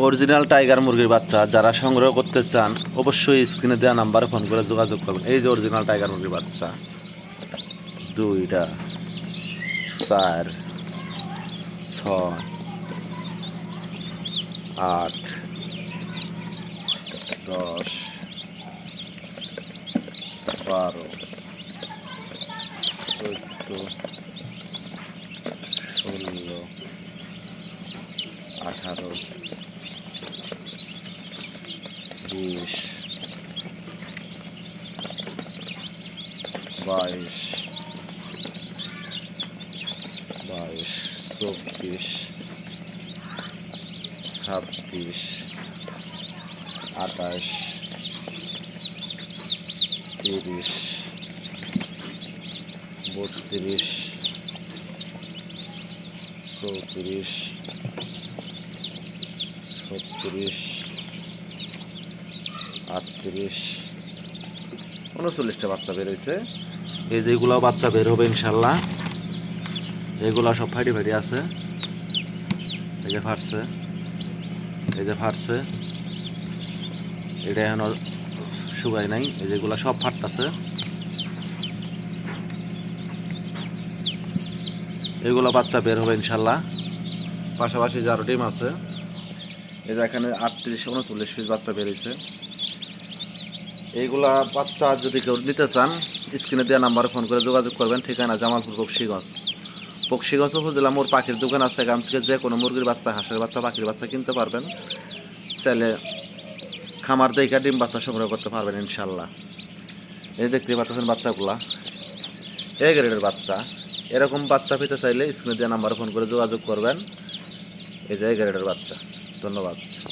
Original tiger মুরগির বাচ্চা, যারা সংগ্রহ করতে চান, অবশ্যই স্ক্রিনে দেওয়া নাম্বারে ফোন করে যোগাযোগ করবেন। এই যে অরিজিনাল টাইগার মুরগির বাচ্চা। দুইটা, চার, ছয়, আট, দশ, বারো, চোদ্দ, ষোলো, আঠারো বিশ বাইশ বাইশ চব্বিশ ছাব্বিশ আঠাশ তিরিশ বত্রিশ চৌত্রিশ ছত্রিশ আটত্রিশ। উনচল্লিশটা বাচ্চা বের হয়েছে এই যেগুলো বাচ্চা বের হবে ইনশাল্লাহ এগুলা সব ফাইটি ফাইটি আছে। এই যে ফাটছে। এই যে ফাটছে। এটা এখন শুকায় নাই। এই যেগুলা সব ফাটতেছে। এগুলো বাচ্চা বের হবে ইনশাল্লাহ পাশাপাশি যারো ডিম আছে। এই যে এখানে আটত্রিশ উনচল্লিশ পিস বাচ্চা বেরিয়েছে এইগুলা বাচ্চা যদি কেউ নিতে চান, স্ক্রিনে দেওয়া নাম্বারে ফোন করে যোগাযোগ করবেন। ঠিকানা জামালপুর বক্সিগঞ্জ। বক্সিগঞ্জ উপজেলা মোর পাখির দোকান আছে। এখান থেকে যে কোনো মুরগির বাচ্চা, হাঁসের বাচ্চা, পাখির বাচ্চা কিনতে পারবেন। চাইলে খামার দেখে ডিম বাচ্চা সংগ্রহ করতে পারবেন, ইনশাল্লাহ। এই দেখতে পাচ্ছেন বাচ্চাগুলা। এ গ্রেডের বাচ্চা। এরকম বাচ্চা পেতে চাইলে স্ক্রিনে দেওয়া নাম্বারে ফোন করে যোগাযোগ করবেন। এই যে এ গ্রেডের বাচ্চা। ধন্যবাদ।